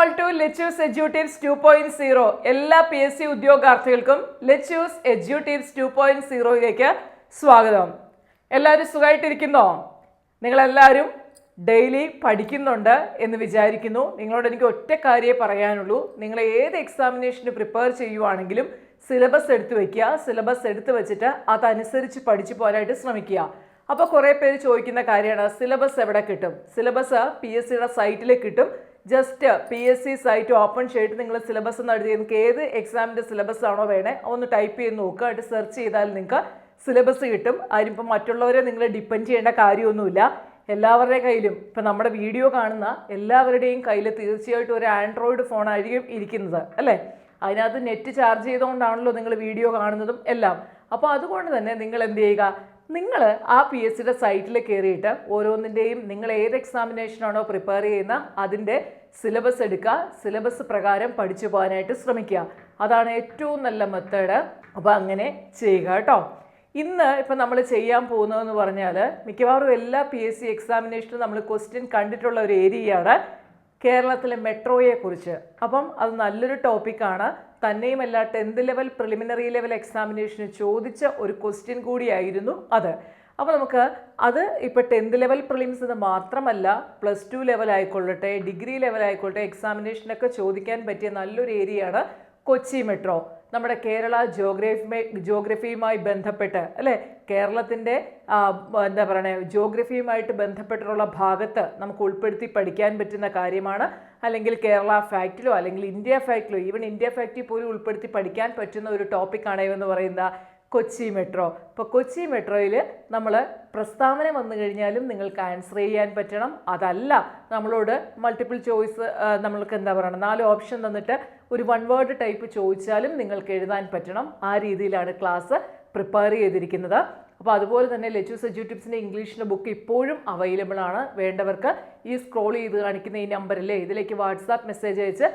All to Lechus edutives two point zero എല്ലാ P S C ഉദ്യോഗാർത്ഥികൾക്കും Lechus എജ്യൂട്ടീവ്സ് two point സീറോയിലേക്ക് സ്വാഗതം. എല്ലാവരും സുഖമായിട്ടിരിക്കുന്നോ നിങ്ങളെല്ലാവരും ഡെയിലി പഠിക്കുന്നുണ്ട് എന്ന് വിചാരിക്കുന്നു. നിങ്ങളോട് എനിക്ക് ഒറ്റ കാര്യമേ പറയാനുള്ളൂ. നിങ്ങൾ ഏത് എക്സാമിനേഷന് പ്രിപ്പയർ ചെയ്യുവാണെങ്കിലും സിലബസ് എടുത്തു വയ്ക്കുക സിലബസ് എടുത്തു വെച്ചിട്ട് അതനുസരിച്ച് പഠിച്ചു പോകാനായിട്ട് ശ്രമിക്കുക. അപ്പോൾ കുറേ പേര് ചോദിക്കുന്ന കാര്യമാണ് സിലബസ് എവിടെ കിട്ടും? സിലബസ് പി എസ് സിയുടെ സൈറ്റിൽ കിട്ടും. Just P S C site open ചെയ്തിട്ട് നിങ്ങൾ സിലബസ് എന്ന് എഴുതി നിങ്ങൾക്ക് ഏത് എക്സാമിന്റെ സിലബസ് ആണോ വേണേ ഒന്ന് ടൈപ്പ് ചെയ്ത് നോക്കുക. എന്നിട്ട് സെർച്ച് ചെയ്താൽ നിങ്ങൾക്ക് സിലബസ് കിട്ടും. അതിനിപ്പം മറ്റുള്ളവരെ നിങ്ങൾ ഡിപ്പെൻഡ് ചെയ്യേണ്ട കാര്യമൊന്നുമില്ല. എല്ലാവരുടെ കയ്യിലും ഇപ്പം നമ്മുടെ വീഡിയോ കാണുന്ന എല്ലാവരുടെയും കയ്യിൽ തീർച്ചയായിട്ടും ഒരു ആൻഡ്രോയിഡ് ഫോൺ ആയിരിക്കും ഇരിക്കുന്നത് അല്ലേ? അതിനകത്ത് നെറ്റ് ചാർജ് ചെയ്തുകൊണ്ടാണല്ലോ നിങ്ങൾ വീഡിയോ കാണുന്നതും എല്ലാം. അപ്പോൾ അതുകൊണ്ട് തന്നെ നിങ്ങൾ എന്ത് ചെയ്യുക? നിങ്ങൾ ആ പി എസ് സിയുടെ സൈറ്റിൽ കയറിയിട്ട് ഓരോന്നിന്റെയും നിങ്ങൾ ഏത് എക്സാമിനേഷനാണോ പ്രിപ്പയർ ചെയ്യുന്ന അതിന്റെ സിലബസ് എടുക്കുക സിലബസ് പ്രകാരം പഠിച്ചു പോകാനായിട്ട് ശ്രമിക്കുക. അതാണ് ഏറ്റവും നല്ല മെത്തേഡ് അപ്പോൾ അങ്ങനെ ചെയ്യുക കേട്ടോ. ഇന്ന് ഇപ്പം നമ്മൾ ചെയ്യാൻ പോകുന്നതെന്ന് പറഞ്ഞാൽ മിക്കവാറും എല്ലാ പി എസ് സി എക്സാമിനേഷനും നമ്മൾ ക്വസ്റ്റ്യൻ കണ്ടിട്ടുള്ള ഒരു ഏരിയയാണ് കേരളത്തിലെ മെട്രോയെക്കുറിച്ച് അപ്പം അത് നല്ലൊരു ടോപ്പിക്കാണ് തന്നെയുമല്ല ടെൻത്ത് ലെവൽ പ്രിലിമിനറി ലെവൽ എക്സാമിനേഷന് ചോദിച്ച ഒരു ക്വസ്റ്റ്യൻ കൂടിയായിരുന്നു അത്. അപ്പോൾ നമുക്ക് അത് ഇപ്പോൾ ടെൻത്ത് ലെവൽ പ്രിലിംസ് എന്ന് മാത്രമല്ല പ്ലസ് ടു ലെവൽ ആയിക്കൊള്ളട്ടെ ഡിഗ്രി ലെവൽ ആയിക്കൊള്ളട്ടെ എക്സാമിനേഷനൊക്കെ ചോദിക്കാൻ പറ്റിയ നല്ലൊരു ഏരിയയാണ് കൊച്ചി മെട്രോ നമ്മുടെ കേരള ജോഗ്രഫി ജോഗ്രഫിയുമായി ബന്ധപ്പെട്ട് അല്ലേ? കേരളത്തിന്റെ എന്താ പറയണേ ജോഗ്രഫിയുമായിട്ട് ബന്ധപ്പെട്ടിട്ടുള്ള ഭാഗത്ത് നമുക്ക് ഉൾപ്പെടുത്തി പഠിക്കാൻ പറ്റുന്ന കാര്യമാണ്. അല്ലെങ്കിൽ കേരള ഫാക്റ്റിലോ അല്ലെങ്കിൽ ഇന്ത്യ ഫാക്റ്റിലോ ഈവൻ ഇന്ത്യ ഫാക്റ്റിൽ പോലും ഉൾപ്പെടുത്തി പഠിക്കാൻ പറ്റുന്ന ഒരു ടോപ്പിക്കാണ് എന്ന് പറയുന്ന കൊച്ചി മെട്രോ. ഇപ്പോൾ കൊച്ചി മെട്രോയിൽ നമ്മൾ പ്രസ്താവന വന്നു കഴിഞ്ഞാലും നിങ്ങൾക്ക് ആൻസർ ചെയ്യാൻ പറ്റണം. അതല്ല നമ്മളോട് മൾട്ടിപ്പിൾ ചോയ്സ് നമ്മൾക്ക് എന്താ പറയണം നാല് ഓപ്ഷൻ തന്നിട്ട് ഒരു വൺ വേർഡ് ടൈപ്പ് ചോദിച്ചാലും നിങ്ങൾക്ക് എഴുതാൻ പറ്റണം. ആ രീതിയിലാണ് ക്ലാസ് പ്രിപ്പയർ ചെയ്തിരിക്കുന്നത്. അപ്പോൾ അതുപോലെ തന്നെ ലെച്ചൂസ് എജ്യൂട്ടിപ്സിന്റെ ഇംഗ്ലീഷിന്റെ ബുക്ക് ഇപ്പോഴും അവൈലബിൾ ആണ്. വേണ്ടവർക്ക് ഈ സ്ക്രോൾ ചെയ്ത് കാണിക്കുന്ന ഈ നമ്പറിൽ ഇതിലേക്ക് വാട്സാപ്പ് മെസ്സേജ് അയച്ച്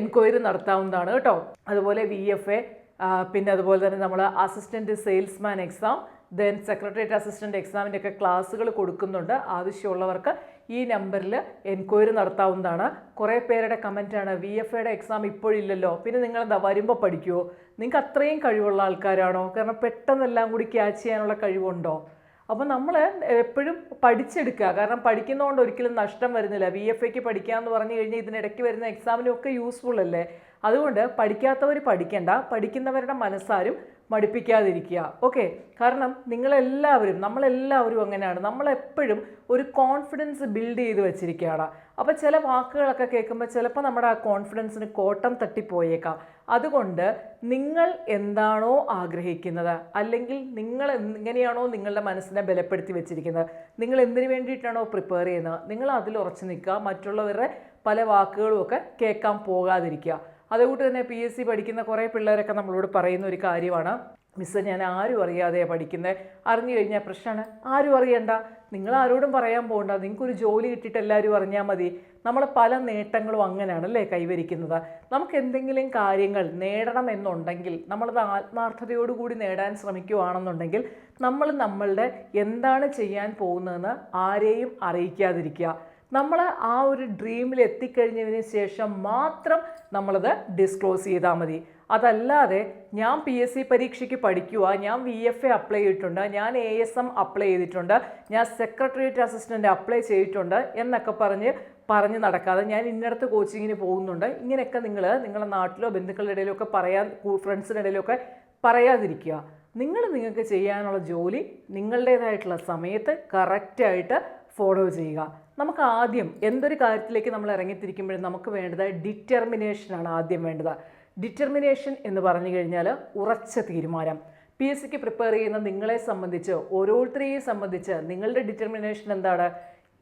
എൻക്വയറി നടത്താവുന്നതാണ് കേട്ടോ. അതുപോലെ വി എഫ് എ പിന്നെ അതുപോലെ തന്നെ നമ്മൾ assistant salesman exam then secretariat assistant എക്സാമിന്റെ ഒക്കെ ക്ലാസ്സുകൾ കൊടുക്കുന്നുണ്ട്. ആവശ്യമുള്ളവർക്ക് ഈ നമ്പറിൽ എൻക്വയറി നടത്താവുന്നതാണ്. കുറേ പേരുടെ കമന്റാണ് വി എഫ് എയുടെ എക്സാം ഇപ്പോഴില്ലല്ലോ. പിന്നെ നിങ്ങൾ എന്താ വരുമ്പോൾ പഠിക്കുമോ നിങ്ങൾക്ക് അത്രയും കഴിവുള്ള ആൾക്കാരാണോ? കാരണം പെട്ടെന്നെല്ലാം കൂടി ക്യാച്ച് ചെയ്യാനുള്ള കഴിവുണ്ടോ? അപ്പോൾ നമ്മൾ എപ്പോഴും പഠിച്ചെടുക്കുക. കാരണം പഠിക്കുന്നതുകൊണ്ട് ഒരിക്കലും നഷ്ടം വരുന്നില്ല. വി എഫ് എക്ക് പഠിക്കുക എന്ന് പറഞ്ഞു കഴിഞ്ഞാൽ ഇതിനിടയ്ക്ക് വരുന്ന എക്സാമിനൊക്കെ യൂസ്ഫുൾ അല്ലേ? അതുകൊണ്ട് പഠിക്കാത്തവർ പഠിക്കേണ്ട പഠിക്കുന്നവരുടെ മനസ്സാരും മടുപ്പിക്കാതിരിക്കുക. ഓക്കെ കാരണം നിങ്ങളെല്ലാവരും നമ്മളെല്ലാവരും അങ്ങനെയാണ്. നമ്മളെപ്പോഴും ഒരു കോൺഫിഡൻസ് ബിൽഡ് ചെയ്ത് വെച്ചിരിക്കുകയാണ്. അപ്പോൾ ചില വാക്കുകളൊക്കെ കേൾക്കുമ്പോൾ ചിലപ്പോൾ നമ്മുടെ ആ കോൺഫിഡൻസിന് കോട്ടം തട്ടിപ്പോയേക്കാം. അതുകൊണ്ട് നിങ്ങൾ എന്താണോ ആഗ്രഹിക്കുന്നത് അല്ലെങ്കിൽ നിങ്ങൾ എങ്ങനെയാണോ നിങ്ങളുടെ മനസ്സിനെ ബലപ്പെടുത്തി വെച്ചിരിക്കുന്നത് നിങ്ങൾ എന്തിനു വേണ്ടിയിട്ടാണോ പ്രിപ്പയർ ചെയ്യുന്നത് നിങ്ങൾ അതിൽ ഉറച്ചു നിൽക്കുക മറ്റുള്ളവരുടെ പല വാക്കുകളും ഒക്കെ കേൾക്കാൻ പോകാതിരിക്കുക. അതുകൊണ്ട് തന്നെ പി എസ് സി പഠിക്കുന്ന കുറേ പിള്ളേരൊക്കെ നമ്മളോട് പറയുന്ന ഒരു കാര്യമാണ്. മിസ്സ് ഞാൻ ആരും അറിയാതെയാണ് പഠിക്കുന്നത് അറിഞ്ഞു കഴിഞ്ഞാൽ പ്രശ്നമാണ് ആരും അറിയണ്ട. നിങ്ങൾ ആരോടും പറയാൻ പോകണ്ട. നിങ്ങൾക്കൊരു ജോലി കിട്ടിയിട്ട് എല്ലാവരും അറിഞ്ഞാൽ മതി. നമ്മൾ പല നേട്ടങ്ങളും അങ്ങനെയാണ് അല്ലേ കൈവരിക്കുന്നത്. നമുക്ക് എന്തെങ്കിലും കാര്യങ്ങൾ നേടണം എന്നുണ്ടെങ്കിൽ നമ്മളത് ആത്മാർത്ഥതയോടുകൂടി നേടാൻ ശ്രമിക്കുകയാണെന്നുണ്ടെങ്കിൽ നമ്മൾ നമ്മളുടെ എന്താണ് ചെയ്യാൻ പോകുന്നതെന്ന് ആരെയും അറിയിക്കാതിരിക്കുക. നമ്മൾ ആ ഒരു ഡ്രീമിൽ എത്തിക്കഴിഞ്ഞതിന് ശേഷം മാത്രം നമ്മളത് ഡിസ്ക്ലോസ് ചെയ്താൽ മതി. അതല്ലാതെ ഞാൻ പി എസ് സി പരീക്ഷയ്ക്ക് പഠിക്കുക ഞാൻ വി എഫ് എ അപ്ലൈ ചെയ്തിട്ടുണ്ട് ഞാൻ എ എസ് എം അപ്ലൈ ചെയ്തിട്ടുണ്ട് ഞാൻ സെക്രട്ടേറിയറ്റ് അസിസ്റ്റന്റ് അപ്ലൈ ചെയ്തിട്ടുണ്ട് എന്നൊക്കെ പറഞ്ഞ് പറഞ്ഞ് നടക്കാതെ ഞാൻ ഇന്നടത്ത് കോച്ചിങ്ങിന് പോകുന്നുണ്ട്. ഇങ്ങനെയൊക്കെ നിങ്ങൾ നിങ്ങളുടെ നാട്ടിലോ ബന്ധുക്കളുടെ ഇടയിലോ ഒക്കെ പറയാൻ ഫ്രണ്ട്സിന്റെ ഇടയിലോ ഒക്കെ പറയാതിരിക്കുക. നിങ്ങൾ നിങ്ങൾക്ക് ചെയ്യാനുള്ള ജോലി നിങ്ങളുടേതായിട്ടുള്ള സമയത്ത് കറക്റ്റായിട്ട് ഫോളോ ചെയ്യുക. നമുക്ക് ആദ്യം എന്തൊരു കാര്യത്തിലേക്ക് നമ്മൾ ഇറങ്ങിത്തിരിക്കുമ്പോഴും നമുക്ക് വേണ്ടത് ഡിറ്റർമിനേഷനാണ് ആദ്യം വേണ്ടത്. ഡിറ്റർമിനേഷൻ എന്ന് പറഞ്ഞു കഴിഞ്ഞാൽ ഉറച്ച തീരുമാനം. പി എസ് സിക്ക് പ്രിപ്പയർ ചെയ്യുന്ന നിങ്ങളെ സംബന്ധിച്ച് ഓരോരുത്തരെയും സംബന്ധിച്ച് നിങ്ങളുടെ ഡിറ്റർമിനേഷൻ എന്താണ്?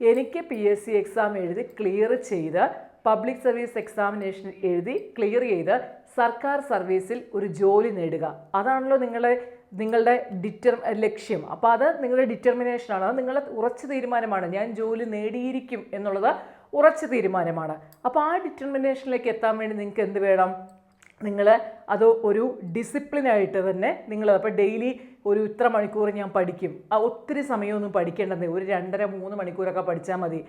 എനിക്ക് പി എസ് സി എക്സാം എഴുതി ക്ലിയർ ചെയ്ത് പബ്ലിക് സർവീസ് എക്സാമിനേഷൻ എഴുതി ക്ലിയർ ചെയ്ത് സർക്കാർ സർവീസിൽ ഒരു ജോലി നേടുക. അതാണല്ലോ നിങ്ങളെ നിങ്ങളുടെ ഡിറ്റർ ലക്ഷ്യം. അപ്പോൾ അത് നിങ്ങളുടെ ഡിറ്റർമിനേഷനാണ് അത് നിങ്ങളുടെ ഉറച്ച തീരുമാനമാണ്. ഞാൻ ജോലി നേടിയിരിക്കും എന്നുള്ളത് ഉറച്ച തീരുമാനമാണ്. അപ്പോൾ ആ ഡിറ്റർമിനേഷനിലേക്ക് എത്താൻ വേണ്ടി നിങ്ങൾക്ക് എന്ത് വേണം? നിങ്ങൾ അത് ഒരു ഡിസിപ്ലിനായിട്ട് തന്നെ നിങ്ങൾ അപ്പോൾ ഡെയിലി ഒരു ഇത്ര മണിക്കൂർ ഞാൻ പഠിക്കും. ആ ഒത്തിരി സമയമൊന്നും പഠിക്കേണ്ടത് ഒരു രണ്ടര മൂന്ന് മണിക്കൂറൊക്കെ പഠിച്ചാൽ മതി.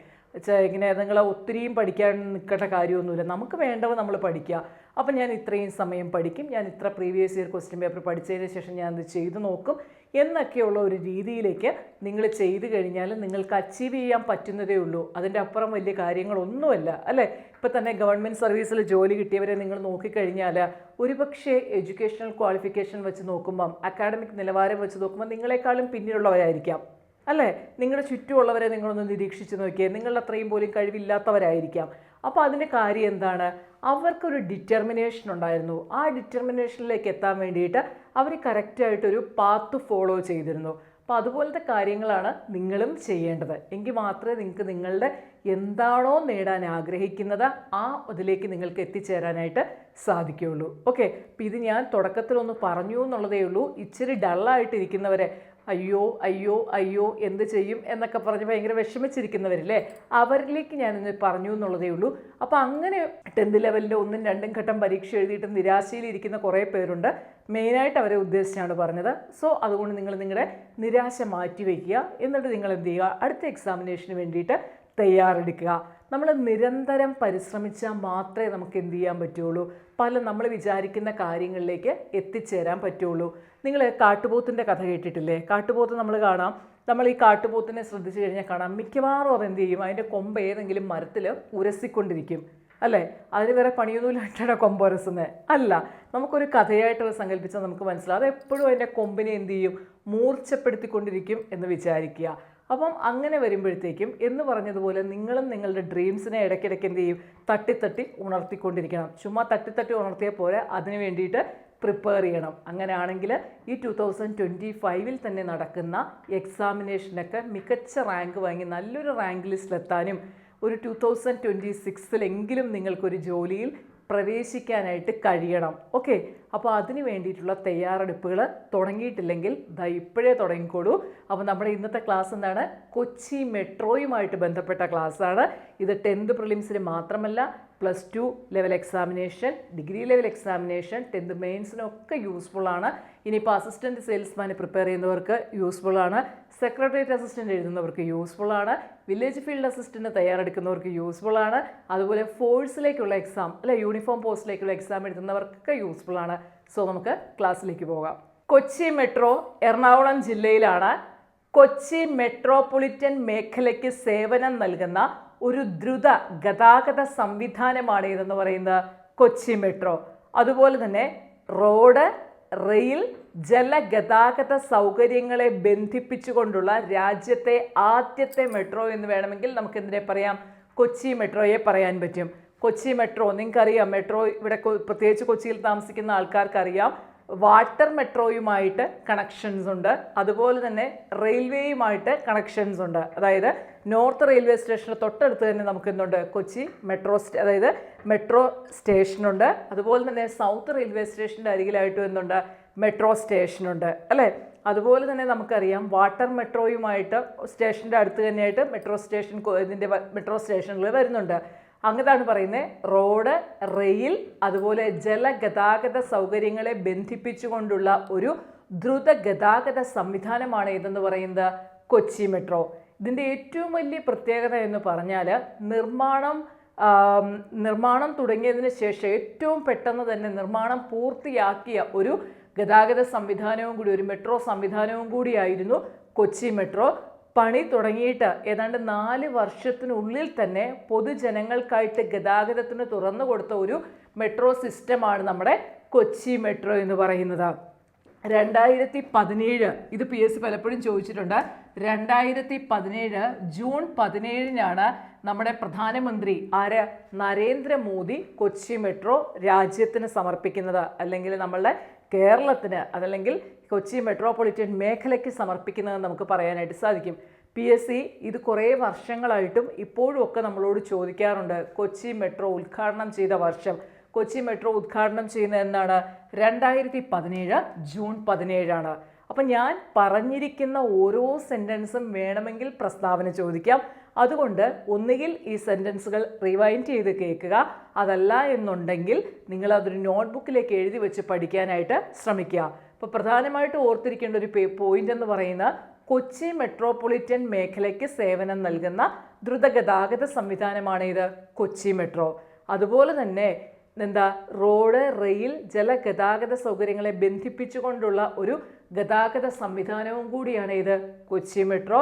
ഇങ്ങനെ നിങ്ങൾ ഒത്തിരിയും പഠിക്കാൻ നിൽക്കേണ്ട കാര്യമൊന്നുമില്ല. നമുക്ക് വേണ്ടവ നമ്മൾ പഠിക്കുക അപ്പം ഞാൻ ഇത്രയും സമയം പഠിക്കും. ഞാൻ ഇത്ര പ്രീവിയസ് ഇയർ ക്വസ്റ്റ്യൻ പേപ്പർ പഠിച്ചതിന് ശേഷം ഞാൻ അത് ചെയ്തു നോക്കും. എന്നൊക്കെയുള്ള ഒരു രീതിയിലേക്ക് നിങ്ങൾ ചെയ്തു കഴിഞ്ഞാൽ നിങ്ങൾക്ക് അച്ചീവ് ചെയ്യാൻ പറ്റുന്നതേ ഉള്ളൂ. അതിന്റെ അപ്പുറം വലിയ കാര്യങ്ങളൊന്നുമല്ല അല്ലേ? ഇപ്പം തന്നെ ഗവൺമെന്റ് സർവീസിൽ ജോലി കിട്ടിയവരെ നിങ്ങൾ നോക്കിക്കഴിഞ്ഞാൽ ഒരുപക്ഷെ എഡ്യൂക്കേഷണൽ ക്വാളിഫിക്കേഷൻ വെച്ച് നോക്കുമ്പം അക്കാഡമിക് നിലവാരം വെച്ച് നോക്കുമ്പോൾ നിങ്ങളെക്കാളും പിന്നിലുള്ളവരായിരിക്കാം. അല്ലേ? നിങ്ങളുടെ ചുറ്റുമുള്ളവരെ നിങ്ങളൊന്ന് നിരീക്ഷിച്ച് നോക്കിയേ. നിങ്ങളുടെ അത്രയും പോലും കഴിവില്ലാത്തവരായിരിക്കാം. അപ്പോൾ അതിന്റെ കാര്യം എന്താണ്? അവർക്കൊരു ഡിറ്റർമിനേഷൻ ഉണ്ടായിരുന്നു. ആ ഡിറ്റർമിനേഷനിലേക്ക് എത്താൻ വേണ്ടിയിട്ട് അവർ കറക്റ്റായിട്ടൊരു പാത്ത് ഫോളോ ചെയ്തിരുന്നു. അപ്പോൾ അതുപോലത്തെ കാര്യങ്ങളാണ് നിങ്ങളും ചെയ്യേണ്ടത്. എങ്കിൽ മാത്രമേ നിങ്ങൾക്ക് നിങ്ങളുടെ എന്താണോ നേടാൻ ആഗ്രഹിക്കുന്നത് ആ അതിലേക്ക് നിങ്ങൾക്ക് എത്തിച്ചേരാനായിട്ട് സാധിക്കുകയുള്ളൂ. ഓക്കെ അപ്പോൾ ഇത് ഞാൻ തുടക്കത്തിലൊന്ന് പറഞ്ഞു എന്നുള്ളതേ ഉള്ളൂ. ഇച്ചിരി ഡള്ളായിട്ടിരിക്കുന്നവരെ അയ്യോ അയ്യോ അയ്യോ എന്ത് ചെയ്യും എന്നൊക്കെ പറഞ്ഞ് ഭയങ്കര വിഷമിച്ചിരിക്കുന്നവരില്ലേ? അവരിലേക്ക് ഞാനിന്ന് പറഞ്ഞു എന്നുള്ളതേ ഉള്ളൂ. അപ്പോൾ അങ്ങനെ ടെൻത്ത് ലെവലിന്റെ ഒന്നും രണ്ടും ഘട്ടം പരീക്ഷ എഴുതിയിട്ട് നിരാശയിലിരിക്കുന്ന കുറേ പേരുണ്ട്. മെയിനായിട്ട് അവരെ ഉദ്ദേശിച്ചാണ് പറഞ്ഞത്. സോ അതുകൊണ്ട് നിങ്ങൾ നിങ്ങളുടെ നിരാശ മാറ്റി വയ്ക്കുക എന്നിട്ട് നിങ്ങൾ എന്ത് ചെയ്യുക? അടുത്ത എക്സാമിനേഷന് വേണ്ടിയിട്ട് തയ്യാറെടുക്കുക. നമ്മൾ നിരന്തരം പരിശ്രമിച്ചാൽ മാത്രമേ നമുക്ക് എന്ത് ചെയ്യാൻ പറ്റുള്ളൂ? പല നമ്മൾ വിചാരിക്കുന്ന കാര്യങ്ങളിലേക്ക് എത്തിച്ചേരാൻ പറ്റുള്ളൂ. നിങ്ങൾ കാട്ടുപോത്തിന്റെ കഥ കേട്ടിട്ടില്ലേ? കാട്ടുപോത്ത് നമ്മൾ കാണാം. നമ്മൾ ഈ കാട്ടുപോത്തിനെ ശ്രദ്ധിച്ചു കഴിഞ്ഞാൽ കാണാം. മിക്കവാറും അത് എന്ത് ചെയ്യും? അതിന്റെ കൊമ്പ് ഏതെങ്കിലും മരത്തിൽ ഉരസിക്കൊണ്ടിരിക്കും. അല്ലേ? അതിന് വേറെ പണിയൊന്നുമില്ലായിട്ടാണ് കൊമ്പ് ഉരസുന്നത് അല്ല നമുക്കൊരു കഥയായിട്ട് സങ്കല്പിച്ചാൽ നമുക്ക് മനസ്സിലാവും. അത് എപ്പോഴും അതിന്റെ കൊമ്പിനെ എന്ത് ചെയ്യും? മൂർച്ചപ്പെടുത്തിക്കൊണ്ടിരിക്കും എന്ന് വിചാരിക്കുക. അപ്പം അങ്ങനെ വരുമ്പോഴത്തേക്കും എന്ന് പറഞ്ഞതുപോലെ നിങ്ങളും നിങ്ങളുടെ ഡ്രീംസിനെ ഇടയ്ക്കിടയ്ക്ക് എന്ത് ചെയ്യും? തട്ടി തട്ടി ഉണർത്തിക്കൊണ്ടിരിക്കണം. ചുമ്മാ തട്ടിത്തട്ടി ഉണർത്തിയ പോലെ അതിന് വേണ്ടിയിട്ട് പ്രിപ്പയർ ചെയ്യണം. അങ്ങനെയാണെങ്കിൽ ഈ ടു തൗസൻഡ് ട്വന്റി ഫൈവിൽ തന്നെ നടക്കുന്ന എക്സാമിനേഷനൊക്കെ മികച്ച റാങ്ക് വാങ്ങി നല്ലൊരു റാങ്ക് ലിസ്റ്റിലെത്താനും ഒരു ടു തൗസൻഡ് ട്വന്റി സിക്സിലെങ്കിലും നിങ്ങൾക്കൊരു ജോലിയിൽ പ്രവേശിക്കാനായിട്ട് കഴിയണം. ഓക്കെ അപ്പോൾ അതിന് വേണ്ടിയിട്ടുള്ള തയ്യാറെടുപ്പുകൾ തുടങ്ങിയിട്ടില്ലെങ്കിൽ ദാ ഇപ്പോഴേ തുടങ്ങിക്കോളൂ. അപ്പോൾ നമ്മുടെ ഇന്നത്തെ ക്ലാസ് എന്താണ്? കൊച്ചി മെട്രോയുമായിട്ട് ബന്ധപ്പെട്ട ക്ലാസ്സാണ് ഇത് ടെൻത്ത് പ്രിലിംസിന് മാത്രമല്ല plus two level examination degree level examination tenth മെയിൻസിനൊക്കെ useful ആണ്. ഇനിയിപ്പോൾ അസിസ്റ്റന്റ് സെയിൽസ്മാൻ പ്രിപ്പയർ ചെയ്യുന്നവർക്ക് യൂസ്ഫുൾ ആണ്. സെക്രട്ടേറിയറ്റ് അസിസ്റ്റന്റ് എഴുതുന്നവർക്ക് യൂസ്ഫുൾ ആണ്. വില്ലേജ് ഫീൽഡ് അസിസ്റ്റന്റ് തയ്യാറെടുക്കുന്നവർക്ക് യൂസ്ഫുൾ ആണ്. അതുപോലെ ഫോഴ്സിലേക്കുള്ള എക്സാം അല്ലെ യൂണിഫോം പോസ്റ്റിലേക്കുള്ള എക്സാം എഴുതുന്നവർക്കൊക്കെ യൂസ്ഫുൾ ആണ്. സോ നമുക്ക് ക്ലാസ്സിലേക്ക് പോകാം. കൊച്ചി മെട്രോ എറണാകുളം ജില്ലയിലാണ്. കൊച്ചി മെട്രോപൊളിറ്റൻ മേഖലയ്ക്ക് സേവനം നൽകുന്ന ഒരു ദ്രുത ഗതാഗത സംവിധാനമാണ് ഇതെന്ന് പറയുന്നത് കൊച്ചി മെട്രോ. അതുപോലെ തന്നെ റോഡ് റെയിൽ ജലഗതാഗത സൗകര്യങ്ങളെ ബന്ധിപ്പിച്ചുകൊണ്ടുള്ള രാജ്യത്തെ ആദ്യത്തെ മെട്രോ എന്ന് വേണമെങ്കിൽ നമുക്ക് എന്തിനെ പറയാം? കൊച്ചി മെട്രോയെ പറയാൻ പറ്റും. കൊച്ചി മെട്രോ നിങ്ങൾക്കറിയാം മെട്രോ ഇവിടെ പ്രത്യേകിച്ച് കൊച്ചിയിൽ താമസിക്കുന്ന ആൾക്കാർക്കറിയാം. വാട്ടർ മെട്രോയുമായിട്ട് കണക്ഷൻസ് ഉണ്ട്. അതുപോലെ തന്നെ റെയിൽവേയുമായിട്ട് കണക്ഷൻസ് ഉണ്ട്. അതായത് നോർത്ത് റെയിൽവേ സ്റ്റേഷന് തൊട്ടടുത്ത് തന്നെ നമുക്ക് എന്തുണ്ട്? കൊച്ചി മെട്രോ അതായത് മെട്രോ സ്റ്റേഷനുണ്ട് അതുപോലെ തന്നെ സൗത്ത് റെയിൽവേ സ്റ്റേഷന്റെ അരികിലായിട്ടും എന്തുണ്ട്? മെട്രോ സ്റ്റേഷനുണ്ട് അല്ലേ? അതുപോലെ തന്നെ നമുക്കറിയാം വാട്ടർ മെട്രോയുമായിട്ട് സ്റ്റേഷന്റെ അടുത്ത് തന്നെയായിട്ട് മെട്രോ സ്റ്റേഷൻ ഇതിന്റെ മെട്രോ സ്റ്റേഷനുകൾ വരുന്നുണ്ട്. അങ്ങനെയാണ് പറയുന്നത്. റോഡ് റെയിൽ അതുപോലെ ജലഗതാഗത സൗകര്യങ്ങളെ ബന്ധിപ്പിച്ചുകൊണ്ടുള്ള ഒരു ദ്രുത ഗതാഗത സംവിധാനമാണ് ഇതെന്ന് പറയുന്നത്? കൊച്ചി മെട്രോ. ഇതിന്റെ ഏറ്റവും വലിയ പ്രത്യേകത എന്ന് പറഞ്ഞാൽ നിർമ്മാണം നിർമ്മാണം തുടങ്ങിയതിന് ശേഷം ഏറ്റവും പെട്ടെന്ന് തന്നെ നിർമ്മാണം പൂർത്തിയാക്കിയ ഒരു ഗതാഗത സംവിധാനവും കൂടി ഒരു മെട്രോ സംവിധാനവും കൂടിയായിരുന്നു കൊച്ചി മെട്രോ. പണി തുടങ്ങിയിട്ട് ഏതാണ്ട് നാല് വർഷത്തിനുള്ളിൽ തന്നെ പൊതുജനങ്ങൾക്കായിട്ട് ഗതാഗതത്തിന് തുറന്നു കൊടുത്ത ഒരു മെട്രോ സിസ്റ്റമാണ് നമ്മുടെ കൊച്ചി മെട്രോ എന്ന് പറയുന്നത്. രണ്ടായിരത്തി പതിനേഴ് ഇത് പി എസ് സി പലപ്പോഴും ചോദിച്ചിട്ടുണ്ട്. രണ്ടായിരത്തി പതിനേഴ് ജൂൺ പതിനേഴിനാണ് നമ്മുടെ പ്രധാനമന്ത്രി ആര്? നരേന്ദ്രമോദി കൊച്ചി മെട്രോ രാജ്യത്തിന് സമർപ്പിക്കുന്നത്. അല്ലെങ്കിൽ നമ്മളുടെ കേരളത്തിന് അതല്ലെങ്കിൽ കൊച്ചി മെട്രോപൊളിറ്റൻ മേഖലയ്ക്ക് സമർപ്പിക്കുന്നതെന്ന് നമുക്ക് പറയാനായിട്ട് സാധിക്കും. പി എസ് സി ഇത് കുറേ വർഷങ്ങളായിട്ടും ഇപ്പോഴും ഒക്കെ നമ്മളോട് ചോദിക്കാറുണ്ട്. കൊച്ചി മെട്രോ ഉദ്ഘാടനം ചെയ്ത വർഷം കൊച്ചി മെട്രോ ഉദ്ഘാടനം ചെയ്യുന്നത് എന്നാണ്. രണ്ടായിരത്തി പതിനേഴ് ജൂൺ പതിനേഴാണ്. അപ്പം ഞാൻ പറഞ്ഞിരിക്കുന്ന ഓരോ സെന്റൻസും വേണമെങ്കിൽ പ്രസ്താവന ചോദിക്കാം. അതുകൊണ്ട് ഒന്നുകിൽ ഈ സെന്റൻസുകൾ റിവൈൻഡ് ചെയ്ത് കേൾക്കുക. അതല്ല എന്നുണ്ടെങ്കിൽ നിങ്ങൾ അതൊരു നോട്ട്ബുക്കിലേക്ക് എഴുതി വെച്ച് പഠിക്കാനായിട്ട് ശ്രമിക്കുക. അപ്പോൾ പ്രധാനമായിട്ട് ഓർത്തിരിക്കേണ്ട ഒരു പോയിന്റ് എന്ന് പറയുന്ന കൊച്ചി മെട്രോപൊളിറ്റൻ മേഖലയ്ക്ക് സേവനം നൽകുന്ന ദ്രുതഗതാഗത സംവിധാനമാണ് ഇത് കൊച്ചി മെട്രോ. അതുപോലെ തന്നെ എന്താ റോഡ് റെയിൽ ജലഗതാഗത സൗകര്യങ്ങളെ ബന്ധിപ്പിച്ചുകൊണ്ടുള്ള ഒരു ഗതാഗത സംവിധാനവും കൂടിയാണ് ഇത്. കൊച്ചി മെട്രോ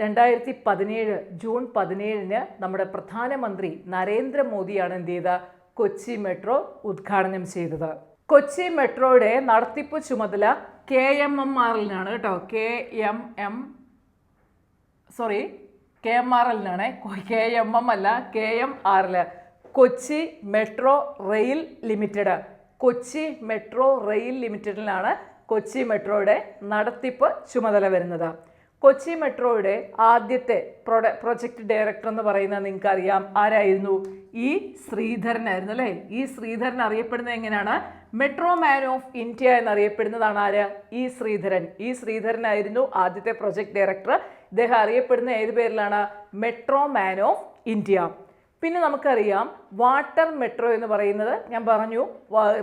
രണ്ടായിരത്തി പതിനേഴ് ജൂൺ പതിനേഴിന് നമ്മുടെ പ്രധാനമന്ത്രി നരേന്ദ്രമോദിയാണ് എന്ത് ചെയ്ത കൊച്ചി മെട്രോ ഉദ്ഘാടനം ചെയ്തത്. കൊച്ചി മെട്രോയുടെ നടത്തിപ്പ് ചുമതല കെ എം എം ആറിലാണ് കേട്ടോ. K M M sorry K M R എല്ലിനാണ്. K M M അല്ല കെ എം ആറിൽ Kochi metro rail limited. Kochi metro rail ലിമിറ്റഡിലാണ് Kochi മെട്രോയുടെ നടത്തിപ്പ് ചുമതല വരുന്നത്. കൊച്ചി മെട്രോയുടെ ആദ്യത്തെ പ്രൊഡ പ്രൊജക്ട് ഡയറക്ടർ എന്ന് പറയുന്നത് നിങ്ങൾക്ക് അറിയാം ആരായിരുന്നു? ഈ ശ്രീധരനായിരുന്നു അല്ലേ? ഈ ശ്രീധരൻ അറിയപ്പെടുന്നത് എങ്ങനെയാണ്? മെട്രോ മാൻ ഓഫ് ഇന്ത്യ എന്നറിയപ്പെടുന്നതാണ് ആര്? ഈ ശ്രീധരൻ. ഈ ശ്രീധരനായിരുന്നു ആദ്യത്തെ പ്രൊജക്ട് ഡയറക്ടർ. ഇദ്ദേഹം അറിയപ്പെടുന്ന ഏത് പേരിലാണ്? Metro man of India. പിന്നെ നമുക്കറിയാം വാട്ടർ മെട്രോ എന്ന് പറയുന്നത് ഞാൻ പറഞ്ഞു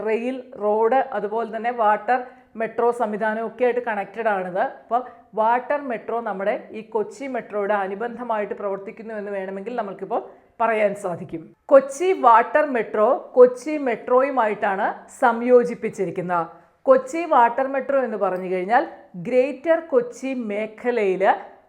റെയിൽ റോഡ് അതുപോലെ തന്നെ വാട്ടർ മെട്രോ സംവിധാനം ഒക്കെ ആയിട്ട് കണക്റ്റഡ് ആണിത്. അപ്പോൾ വാട്ടർ മെട്രോ നമ്മുടെ ഈ കൊച്ചി മെട്രോയുടെ അനുബന്ധമായിട്ട് പ്രവർത്തിക്കുന്നു എന്ന് വേണമെങ്കിൽ നമുക്കിപ്പോൾ പറയാൻ സാധിക്കും. കൊച്ചി വാട്ടർ മെട്രോ കൊച്ചി മെട്രോയുമായിട്ടാണ് സംയോജിപ്പിച്ചിരിക്കുന്നത്. കൊച്ചി വാട്ടർ മെട്രോ എന്ന് പറഞ്ഞു കഴിഞ്ഞാൽ ഗ്രേറ്റർ കൊച്ചി മേഖലയിൽ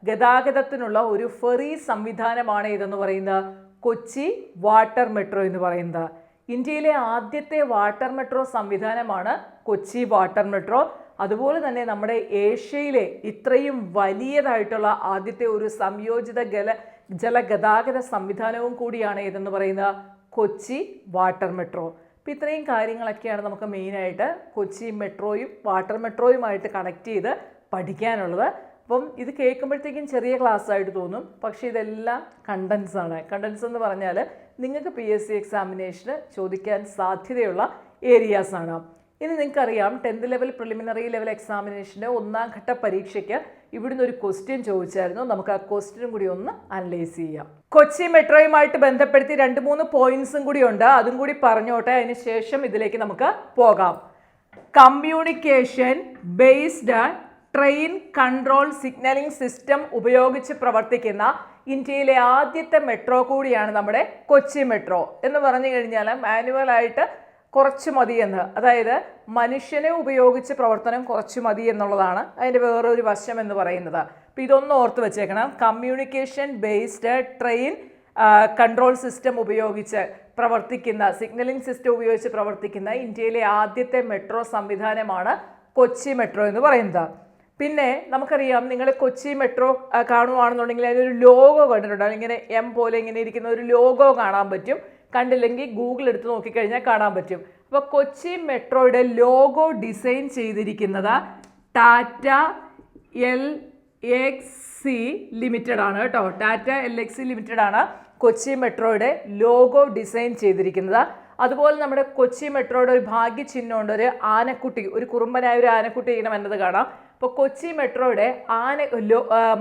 ഗതാഗതത്തിനുള്ള ഒരു ഫെറി സംവിധാനമാണ് ഇതെന്ന് പറയുന്നത്? കൊച്ചി വാട്ടർ മെട്രോ എന്ന് പറയുന്നത്. ഇന്ത്യയിലെ ആദ്യത്തെ വാട്ടർ മെട്രോ സംവിധാനമാണ് കൊച്ചി വാട്ടർ മെട്രോ. അതുപോലെ തന്നെ നമ്മുടെ ഏഷ്യയിലെ ഇത്രയും വലിയതായിട്ടുള്ള ആദ്യത്തെ ഒരു സംയോജിത ഗല ജലഗതാഗത സംവിധാനവും കൂടിയാണ് ഇതെന്ന് പറയുന്നത്? Kochi water metro. ഇപ്പം ഇത്രയും കാര്യങ്ങളൊക്കെയാണ് നമുക്ക് മെയിനായിട്ട് കൊച്ചി മെട്രോയും വാട്ടർ മെട്രോയുമായിട്ട് കണക്ട് ചെയ്ത് പഠിക്കാനുള്ളത്. അപ്പം ഇത് കേൾക്കുമ്പോഴത്തേക്കും ചെറിയ ക്ലാസ് ആയിട്ട് തോന്നും. പക്ഷേ ഇതെല്ലാം കണ്ടൻസ് ആണ് കണ്ടൻസ് എന്ന് പറഞ്ഞാൽ നിങ്ങൾക്ക് പി എസ് സി എക്സാമിനേഷന് ചോദിക്കാൻ സാധ്യതയുള്ള ഏരിയാസ് ആണ്. ഇനി നിങ്ങൾക്കറിയാം ടെൻത്ത് ലെവൽ പ്രിലിമിനറി ലെവൽ എക്സാമിനേഷന്റെ ഒന്നാം ഘട്ട പരീക്ഷയ്ക്ക് ഇവിടുന്ന് ഒരു ക്വസ്റ്റ്യൻ ചോദിച്ചായിരുന്നു. നമുക്ക് ആ ക്വസ്റ്റ്യനും കൂടി ഒന്ന് അനലൈസ് ചെയ്യാം. കൊച്ചി മെട്രോയുമായിട്ട് ബന്ധപ്പെടുത്തി രണ്ട് മൂന്ന് പോയിന്റ്സും കൂടി ഉണ്ട്. അതും കൂടി പറഞ്ഞോട്ടെ. അതിന് ശേഷം ഇതിലേക്ക് നമുക്ക് പോകാം. Communication based train control signalling system ഉപയോഗിച്ച് പ്രവർത്തിക്കുന്ന ഇന്ത്യയിലെ ആദ്യത്തെ മെട്രോ കൂടിയാണ് നമ്മുടെ കൊച്ചി മെട്രോ. എന്ന് പറഞ്ഞു കഴിഞ്ഞാൽ മാനുവലായിട്ട് കുറച്ച് മതി എന്ന്. അതായത് മനുഷ്യനെ ഉപയോഗിച്ച് പ്രവർത്തനം കുറച്ച് മതി എന്നുള്ളതാണ് അതിന്റെ വേറൊരു വശം എന്ന് പറയുന്നത്. അപ്പോൾ ഇതൊന്ന് ഓർത്ത് വെച്ചേക്കണം. Communication based train control system ഉപയോഗിച്ച് പ്രവർത്തിക്കുന്ന സിഗ്നലിംഗ് സിസ്റ്റം ഉപയോഗിച്ച് പ്രവർത്തിക്കുന്ന ഇന്ത്യയിലെ ആദ്യത്തെ മെട്രോ സംവിധാനമാണ് കൊച്ചി മെട്രോ എന്ന് പറയുന്നത്. പിന്നെ നമുക്കറിയാം നിങ്ങൾ കൊച്ചി മെട്രോ കാണുവാണെന്നുണ്ടെങ്കിൽ അതിനൊരു ലോഗോ കണ്ടിട്ടുണ്ട്. ഇങ്ങനെ എം പോലെ ഇങ്ങനെ ഇരിക്കുന്ന ഒരു ലോഗോ കാണാൻ പറ്റും. കണ്ടില്ലെങ്കിൽ ഗൂഗിൾ എടുത്ത് നോക്കിക്കഴിഞ്ഞാൽ കാണാൻ പറ്റും. അപ്പോൾ കൊച്ചി മെട്രോയുടെ ലോഗോ ഡിസൈൻ ചെയ്തിരിക്കുന്നത് Tata L X C limited ആണ് കേട്ടോ. Tata L X C limited ആണ് കൊച്ചി മെട്രോയുടെ ലോഗോ ഡിസൈൻ ചെയ്തിരിക്കുന്നത്. അതുപോലെ നമ്മുടെ കൊച്ചി മെട്രോയുടെ ഒരു ഭാഗ്യ ചിഹ്നമുണ്ട് ഒരു ആനക്കുട്ടി ഒരു കുറുമ്പനായ ഒരു ആനക്കുട്ടി ഇങ്ങനെ വന്നത് കാണാം. അപ്പോൾ കൊച്ചി മെട്രോയുടെ ആന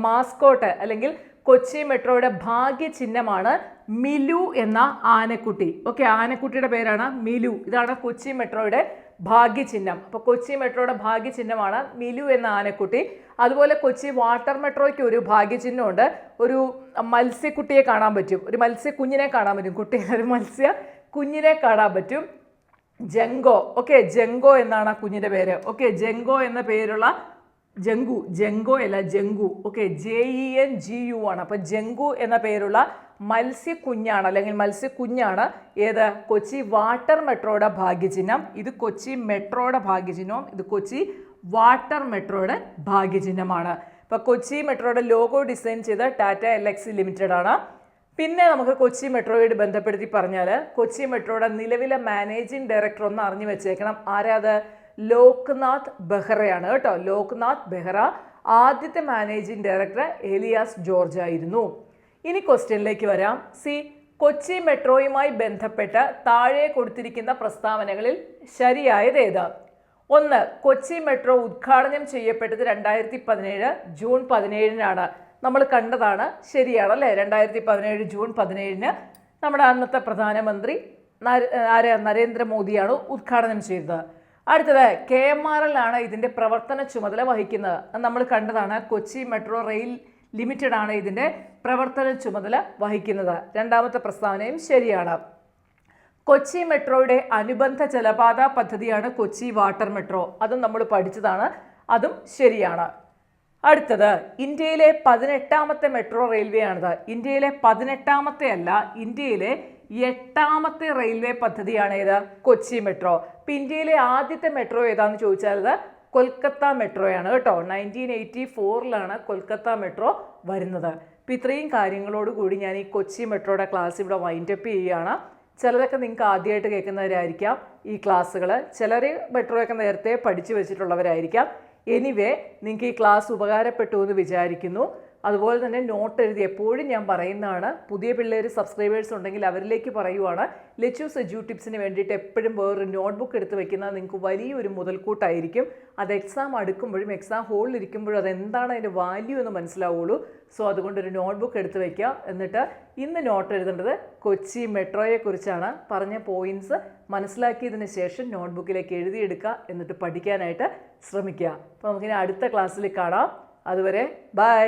മാസ്കോട്ട് അല്ലെങ്കിൽ കൊച്ചി മെട്രോയുടെ ഭാഗ്യ ചിഹ്നമാണ് മിലു എന്ന ആനക്കുട്ടി. ഓക്കെ ആനക്കുട്ടിയുടെ പേരാണ് മിലു. ഇതാണ് കൊച്ചി മെട്രോയുടെ ഭാഗ്യ ചിഹ്നം അപ്പോൾ കൊച്ചി മെട്രോയുടെ ഭാഗ്യ ചിഹ്നമാണ് മിലു എന്ന ആനക്കുട്ടി. അതുപോലെ കൊച്ചി വാട്ടർ മെട്രോയ്ക്ക് ഒരു ഭാഗ്യചിഹ്നമുണ്ട്. ഒരു മത്സ്യക്കുട്ടിയെ കാണാൻ പറ്റും. ഒരു മത്സ്യ കുഞ്ഞിനെ കാണാൻ പറ്റും. കുട്ടി ഒരു മത്സ്യ കുഞ്ഞിനെ കാണാൻ പറ്റും. ജങ്കോ ഓക്കെ ജങ്കോ എന്നാണ് ആ കുഞ്ഞിന്റെ പേര്. ഓക്കെ ജങ്കോ എന്ന പേരുള്ള ജങ്കു ജംഗോ അല്ല Jengu. Okay J E N G U ആണ്. അപ്പം ജങ്കു എന്ന പേരുള്ള മത്സ്യക്കുഞ്ഞാണ് അല്ലെങ്കിൽ മത്സ്യക്കുഞ്ഞാണ് ഏത്? കൊച്ചി വാട്ടർ മെട്രോയുടെ ഭാഗ്യചിഹ്നം. ഇത് കൊച്ചി മെട്രോയുടെ ഭാഗ്യചിഹ്നവും ഇത് കൊച്ചി വാട്ടർ മെട്രോയുടെ ഭാഗ്യചിഹ്നമാണ്. ഇപ്പോൾ കൊച്ചി മെട്രോയുടെ ലോഗോ ഡിസൈൻ ചെയ്ത ടാറ്റ എൽ എക്സ് ലിമിറ്റഡ് ആണ്. പിന്നെ നമുക്ക് കൊച്ചി മെട്രോയോട് ബന്ധപ്പെടുത്തി പറഞ്ഞാൽ കൊച്ചി മെട്രോയുടെ നിലവിലെ മാനേജിംഗ് ഡയറക്ടർ ഒന്ന് അറിഞ്ഞു വെച്ചേക്കണം. ആരാത്? ലോക്നാഥ് ബെഹ്റയാണ് കേട്ടോ. ലോക്നാഥ് ബെഹ്റ ആദ്യത്തെ മാനേജിംഗ് ഡയറക്ടർ എലിയാസ് ജോർജ് ആയിരുന്നു. ഇനി ക്വസ്റ്റ്യനിലേക്ക് വരാം. സി കൊച്ചി മെട്രോയുമായി ബന്ധപ്പെട്ട് താഴെ കൊടുത്തിരിക്കുന്ന പ്രസ്താവനകളിൽ ശരിയായത് ഏത്? ഒന്ന് കൊച്ചി മെട്രോ ഉദ്ഘാടനം ചെയ്യപ്പെട്ടത് രണ്ടായിരത്തി പതിനേഴ് ജൂൺ പതിനേഴിനാണ്. നമ്മൾ കണ്ടതാണ് ശരിയാണ് അല്ലേ രണ്ടായിരത്തി പതിനേഴ് ജൂൺ പതിനേഴിന് നമ്മുടെ അന്നത്തെ പ്രധാനമന്ത്രി നരേന്ദ്രമോദിയാണ് ഉദ്ഘാടനം ചെയ്തത്. അടുത്തത് കെ എം ആർ എൽ ആണ് ഇതിന്റെ പ്രവർത്തന ചുമതല വഹിക്കുന്നത്. നമ്മൾ കണ്ടതാണ് കൊച്ചി മെട്രോ റെയിൽ ലിമിറ്റഡ് ആണ് ഇതിന്റെ പ്രവർത്തന ചുമതല വഹിക്കുന്നത്. രണ്ടാമത്തെ പ്രസ്താവനയും ശരിയാണ്. കൊച്ചി മെട്രോയുടെ അനുബന്ധ ജലപാത പദ്ധതിയാണ് കൊച്ചി വാട്ടർ മെട്രോ. അതും നമ്മൾ പഠിച്ചതാണ് അതും ശരിയാണ്. അടുത്തത് ഇന്ത്യയിലെ പതിനെട്ടാമത്തെ മെട്രോ റെയിൽവേ ആണിത് ഇന്ത്യയിലെ പതിനെട്ടാമത്തെ അല്ല ഇന്ത്യയിലെ എട്ടാമത്തെ റെയിൽവേ പദ്ധതിയാണ് ഏത്? കൊച്ചി മെട്രോ. ഇപ്പം ഇന്ത്യയിലെ ആദ്യത്തെ മെട്രോ ഏതാണെന്ന് ചോദിച്ചാൽ അത് കൊൽക്കത്ത മെട്രോയാണ് കേട്ടോ. നയന്റീൻ എയ്റ്റി ഫോറിലാണ് കൊൽക്കത്ത മെട്രോ വരുന്നത്. അപ്പം ഇത്രയും കാര്യങ്ങളോട് കൂടി ഞാൻ ഈ കൊച്ചി മെട്രോയുടെ ക്ലാസ് ഇവിടെ വൈൻഡപ്പ് ചെയ്യുകയാണ്. ചിലരൊക്കെ നിങ്ങൾക്ക് ആദ്യമായിട്ട് കേൾക്കുന്നവരായിരിക്കാം ഈ ക്ലാസ്സുകൾ ചിലർ മെട്രോയൊക്കെ നേരത്തെ പഠിച്ചു വെച്ചിട്ടുള്ളവരായിരിക്കാം. എനിവേ നിങ്ങൾക്ക് ഈ ക്ലാസ് ഉപകാരപ്പെട്ടു എന്ന് വിചാരിക്കുന്നു. അതുപോലെ തന്നെ നോട്ട് എഴുതി എപ്പോഴും ഞാൻ പറയുന്നതാണ് പുതിയ പിള്ളേർ സബ്സ്ക്രൈബേഴ്സ് ഉണ്ടെങ്കിൽ അവരിലേക്ക് പറയുവാണ് ലെച്ചൂസ് എജു ടിപ്സിന് വേണ്ടിയിട്ട് എപ്പോഴും വേറൊരു നോട്ട്ബുക്ക് എടുത്ത് വെക്കുന്നത് നിങ്ങൾക്ക് വലിയൊരു മുതൽക്കൂട്ടായിരിക്കും. അത് എക്സാം അടുക്കുമ്പോഴും എക്സാം ഹോളിൽ ഇരിക്കുമ്പോഴും അത് എന്താണ് അതിന്റെ വാല്യൂ എന്ന് മനസ്സിലാവുള്ളൂ. സോ അതുകൊണ്ട് ഒരു നോട്ട്ബുക്ക് എടുത്ത് വയ്ക്കുക എന്നിട്ട് ഇന്ന് നോട്ട് എഴുതേണ്ടത് കൊച്ചി മെട്രോയെക്കുറിച്ചാണ് പറഞ്ഞ പോയിന്റ്സ് മനസ്സിലാക്കിയതിന് ശേഷം നോട്ട്ബുക്കിലേക്ക് എഴുതിയെടുക്കുക. എന്നിട്ട് പഠിക്കാനായിട്ട് ശ്രമിക്കുക. അപ്പോൾ നമുക്കിനി അടുത്ത ക്ലാസ്സിൽ കാണാം. അതുവരെ ബൈ.